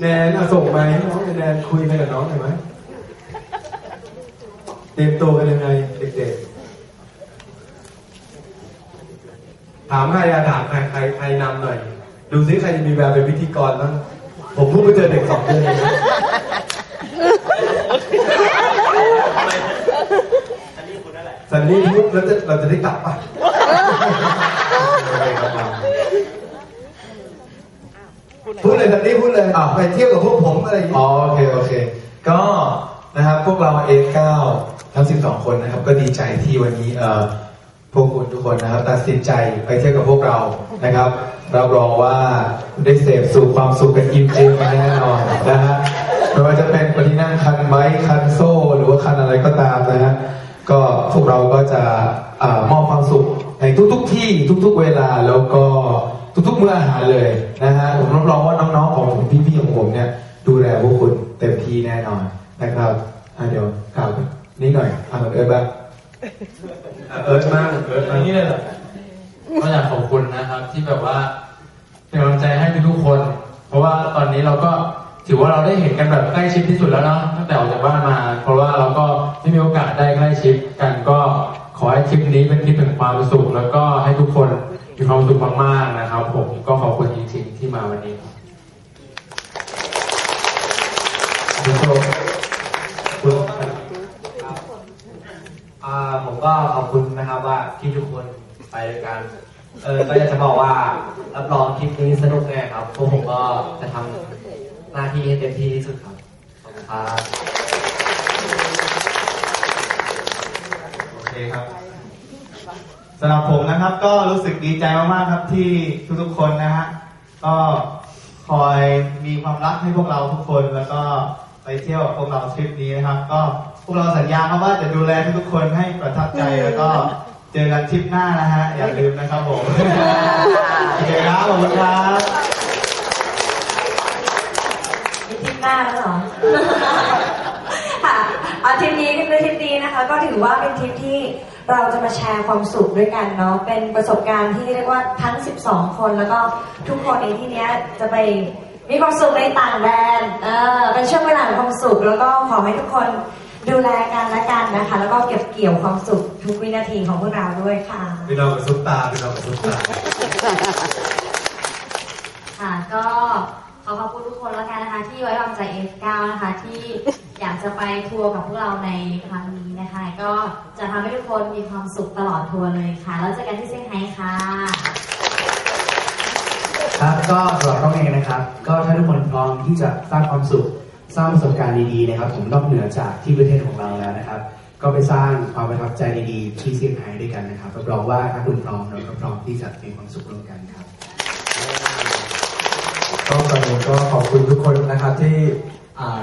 แนนเอาส่งมาให้น้องแนนคุยไปกับน้องหน่อยไหมเตรียมตัวกันยังไงเด็กๆ ถามใครอะถามใครใครใครนำหน่อย ดูซิใครจะมีแววเป็นพิธีกรบ้างผมเพิ่งไปเจอเด็กสองเดือนเองนะสันนี่พูดแล้วจะเราจะได้กลับป่ะพูดเลยสันนี่พูด เลยอ่าไปเที่ยวกับพวกผมอะไรอย่างเงี้ย อ๋อโอเคโอเค ก็นะครับพวกเรา A9 ทั้ง 12 คนนะครับ ก็ดีใจที่วันนี้เอ่อพวกคุณทุกคนนะครับตัดสินใจไปเที่ยวกับพวกเรานะครับ รับรองว่าได้เสพสู่ความสุขกันอิ่มเอมกันแน่นอนนะฮะไม่ว่าจะเป็นคนที่นั่งคันไม้คันโซ่ หรือว่าคันอะไรก็ตามนะฮะก็พวกเราก็จะอามอบความสุข ในทุกๆที่ทุกๆเวลาแล้วก็ทุกๆมื้ออาหารเลยนะฮะผมรับรองว่าน้องๆของผมพี่ๆของผมเนี่ย ดูแลพวกคุณเต็มที่แน่นอนนะครับอะเดี๋ยวกล่าวนี่หน่อยอะเอิร์ธบ้างอะเอิร์ธมั่งเอิร์ธอมั่งย่างนี้เลยเหรอก็อยากขอบคุณนะครับ ที่แบบว่าเป็นกำลังใจให้ทุกๆคน เพราะว่าตอนนี้เราก็ถือว่าเราได้เห็นกันแบบใกล้ชิดที่สุดแล้วเนาะตั้งแต่ออกจากบ้านมา เพราะว่าเราก็ไม่มีโอกาสได้ใกล้ชิดกันก็ ขอให้คลิปนี้เป็นคลิปแห่งความสุข แล้วก็ให้ทุกคนมีความสุขมากๆนะครับ ผมก็ขอบคุณจริงๆที่มาวันนี้คุณโจคุณอ่าผมก็ขอบคุณนะครับว่าที่ทุกคนไปด้วยกัน เออก็อยากจะบอกว่ารับรองคลิปนี้สนุกแน่ครับพวกผมก็จะทำหน้าที่ให้เต็มที่ที่สุดครับขอบคุณครับ โอเคครับสำหรับผมนะครับ ก็รู้สึกดีใจมากๆครับที่ทุกๆคนนะฮะก็คอยมีความรักให้พวกเราทุกคนแล้วก็ไปเที่ยวกับพวกเราทริปนี้นะครับ ก็พวกเราสัญญาครับว่าจะดูแลทุกๆคนให้ประทับใจแล้วก็เจอกันทริปหน้านะฮะอย่าลืมนะครับผมโอเคครับขอบคุณครับมีทริปหน้าแล้วเหรอค่ะเอาทริปนี้เป็นทริปนี้นะคะ ก็ถือว่าเป็นทริปที่เราจะมาแชร์ความสุขด้วยกันเนาะเป็นประสบการณ์ที่เรียกว่าทั้ง 12 คนแล้วก็ทุกคนในที่เนี้ยจะไปมีความสุขในต่างแดนเออเป็นช่วงเวลาของความสุขแล้วก็ขอให้ทุกคนดูแลกันและกันนะคะ แล้วก็เก็บเกี่ยวความสุขทุกวินาทีของพวกเราด้วยค่ะพี่น้องกับซุปตาพี่น้องกับซุปตาค่ะก็ขอขอบคุณทุกคนแล้วกันนะคะ ที่ไว้วางใจ F9 นะคะที่ อยากจะไปทัวร์กับพวกเราในครั้งนี้นะคะ ก็จะทำให้ทุกคนมีความสุขตลอดทัวร์เลยค่ะ แล้วเจอกันที่เซี่ยงไฮ้ค่ะครับก็สำหรับต้องเองนะครับ ก็ถ้าทุกคนพร้อมที่จะสร้างความสุขสร้างประสบการณ์ดีๆนะครับผมนอกเหนือจากที่ประเทศของเราแล้วนะครับ ก็ไปสร้างความประทับใจดีๆที่เซี่ยงไฮ้ด้วยกันนะครับรับรองว่าถ้าคุณพร้อมเราก็พร้อมที่จะมีความสุขร่วมกันครับก็ก่อนอื่นก็ขอบคุณทุกคนนะครับที่อ่า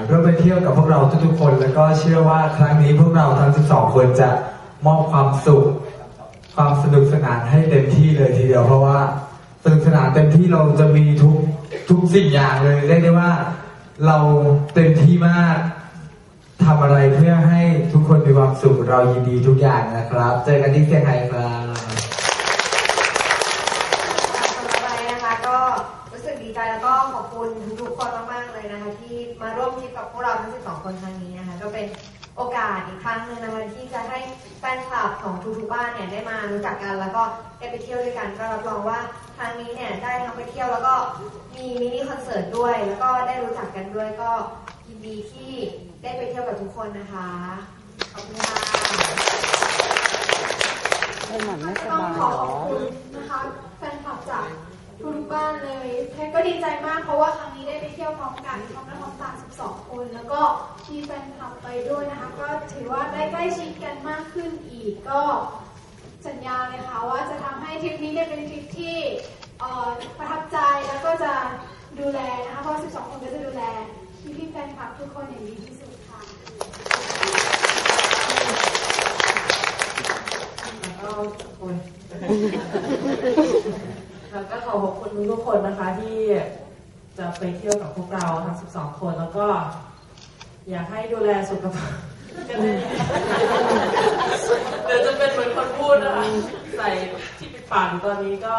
ร่วมไปเที่ยวกับพวกเราทุกๆคน แล้วก็เชื่อว่าครั้งนี้พวกเราทั้ง 12 คนจะมอบความสุข ความสนุกสนานให้เต็มที่เลยทีเดียวเพราะว่าสนุกสนานเต็มที่เราจะมีทุกทุกสิ่งอย่างเลยเรียกได้ว่าเราเต็มที่มากทำอะไรเพื่อให้ทุกคนมีความสุขเรายินดีทุกอย่างนะครับ เจอกันที่เซี่ยงไฮ้ครับ สำหรับไปนะคะก็รู้สึกดีใจแล้วก็ขอบ คุณทุกๆคนมากๆเลยนะคะที่มาร่วมทริปกับพวกเราทั้ง 12 คนครั้งนี้นะคะ ก็เป็นโอกาสอีกครั้งหนึ่งนะคะที่จะให้แฟนคลับของทุกๆบ้านเนี่ยได้มารู้จักกัน แล้วก็ได้ไปเที่ยวด้วยกันก็รับรองว่าครั้งนี้เนี่ยได้ทั้งไปเที่ยวแล้วก็มีมินิคอนเสิร์ตด้วย แล้วก็ได้รู้จักกันด้วยก็ยินดีที่ได้ไปเที่ยวกับทุกคนนะคะขอบคุณค่ะต้องขอขอบคุณนะคะแฟนคลับจากทุกๆบ้านเลยแพทก็ ดีใจมากเพราะว่าครั้งนี้ได้ไปเที่ยวพร้อมกันพร้อมและพร้อมตา12 คน แล้วก็มีแฟนคลับไปด้วยนะคะ ก็ถือว่าได้ใกล้ชิดกันมากขึ้นอีกก็สัญญาเลยค่ะว่าจะทำให้ทริปนี้เนี่ยเป็นทริปที่ประทับใจแล้วก็จะดูแลนะคะเพราะ 12 คนก็จะดูแลพี่ๆแฟนคลับทุกคนอย่างดีที่สุดค่ะ แล้วก็โอ้ยแล้วก็ ขอขอบคุณทุกๆคนนะคะที่จะไปเที่ยวกับพวกเราทั้ง 12 คนแล้วก็ อยากให้ดูแลสุขภาพกันเลยเดี๋ยวจะเป็นเหมือนคนพูดนะคะใส่ที่ปิดปากอยู่ตอนนี้ก็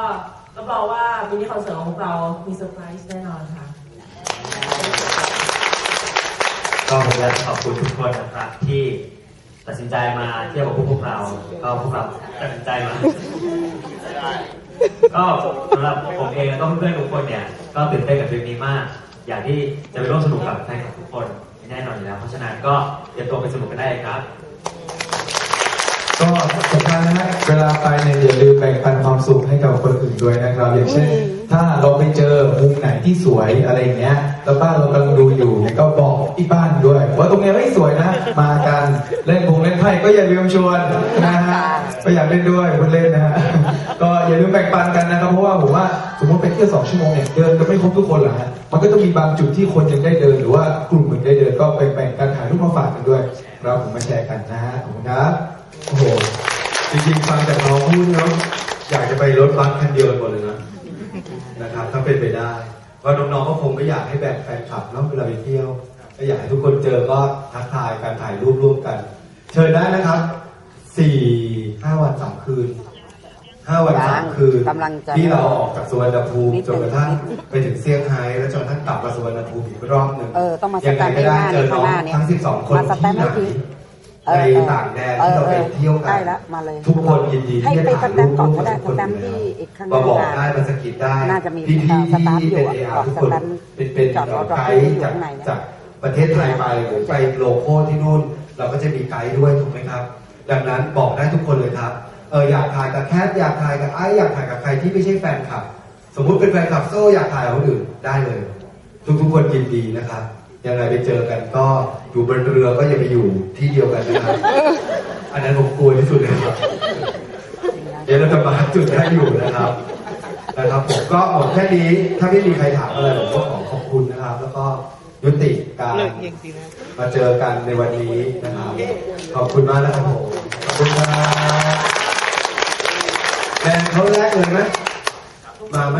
รับรองว่ามินิคอนเสิร์ตของพวกเรา มีเซอร์ไพรส์แน่นอนค่ะก็ผมอยากจะขอบคุณทุกคนนะครับที่ตัดสินใจมาเที่ยวกับพวกเรา ก็พวกเราตัดสินใจมา ก็สำหรับผมเองแล้วก็เพื่อนๆทุกคนเนี่ย ก็ตื่นเต้นกับทริปนี้มาก อยากที่จะไปร่วมสนุกกับแฟนคลับทุกคนแน่นอนอยู่แล้ว เพราะฉะนั้นก็เตรียมตัวไปสนุกกันได้เลยครับ ก็สำคัญนะฮะเวลาไปเนี่ยอย่าลืมแบ่งปันความสุขให้กับคนอื่นด้วยนะครับ อย่างเช่น ถ้าเราไปเจอมุมไหนที่สวยอะไรอย่างเงี้ยแล้วบ้านเรากำลังดูอยู่เนี่ยก็บอกอีกบ้านด้วยว่าตรงเนี้ยไม่สวยนะมากันเล่นพงเล่นไพ่ก็อย่าลืมชวนนะฮะก็อยากเล่นด้วยคุณเล่นนะฮะก็อย่าลืมแบ่งปันกันนะครับเพราะว่าผมว่าสมมติไปเที่ยวสองชั่วโมงเนี่ยเดินก็ไม่ครบทุกคนหรอกฮะมันก็ต้องมีบางจุดที่คนยังได้เดินหรือว่ากลุ่มหนึ่งได้เดินก็แบ่งๆกันถ่ายรูปมาฝากกันด้วย เราผมมาแชร์กันนะฮะขอบคุณครับ โอ้โหจริงๆฟังจากน้องพูดเนาะอยากจะไปรถบัสคันเดียวกันหมดเลยนะนะครับถ้าเป็นไปได้เพราะน้องๆก็คงไม่อยากให้แบ่งแฟนคลับเนาะเวลาไปเที่ยวก็อยากให้ทุกคนเจอก็ทักทายการถ่ายรูปร่วมกัน เชิญได้นะครับสี่ห้าวันสามคืนห้าวันสามคืนกำลังจะที่เราออกจากสุวรรณภูมินิดจนกระทั่งไปถึงเซี่ยงไฮ้แล้วจนกระทั่งกลับมาสุวรรณภูมิอีกรอบหนึ่งเออต้องมาสยังแตไงมป์ก็ได้ให้หน้าเจอน้องข้างหน้าเนี่ยทั้งสิบสองคนมาสแตที่มป์ไหน ให้ทีในต่างแดนที่เราไปเที่ยวกัใกล้นละมาเลยทุกคนยินดีให้ที่จะไปถ่ายสแตรูมปป์ก่ร่อวนมก็กับได้ทุกคนอยู่แล้วสแตมป์ที่อีกข้างหมาน้าบอกได้มาสะกิดได้น่าจะมีพี่พี่สตาฟอยู่เป็นอะเอบอกทุกสคนแตมป์เป็นเป็นจอดรถไกรถด์อยู่จากข้างในเนี่ยจากประเทศไทยไปหรือไปโลโก้ที่นู่น เราก็จะมีไกด์ด้วยถูกไหมครับ ดังนั้นบอกได้ทุกคนเลยครับเอออยากถ่ายกับแคทอยากถ่ายกับไอซ์อยากถ่ายกับใครที่ไม่ใช่แฟนคลับ สมมุติเป็นแฟนคลับโซ่อยากถ่ายกับคนอื่นได้เลย ทุกๆคนยินดีนะครับ ยังไงไปเจอกันก็อยู่บนเรือก็อย่าไปอยู่ที่เดียวกันนะครับ อันนั้นผมกลัวที่สุดเลยครับเดี๋ยวเราจะมาจุดให้อยู่นะครับนะครับผมก็หมดแค่นี้ถ้าไม่มีใครถามอะไรผมก็ขอขอบคุณนะครับ แล้วก็ยุติการมาเจอกันในวันนี้นะครับขอบคุณมากนะครับผมขอบคุณครับแดนเขาแรกเลยไหมมาไหม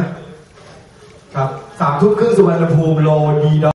ครับสามทุ่มครึ่งสุวรรณภูมิโลดีด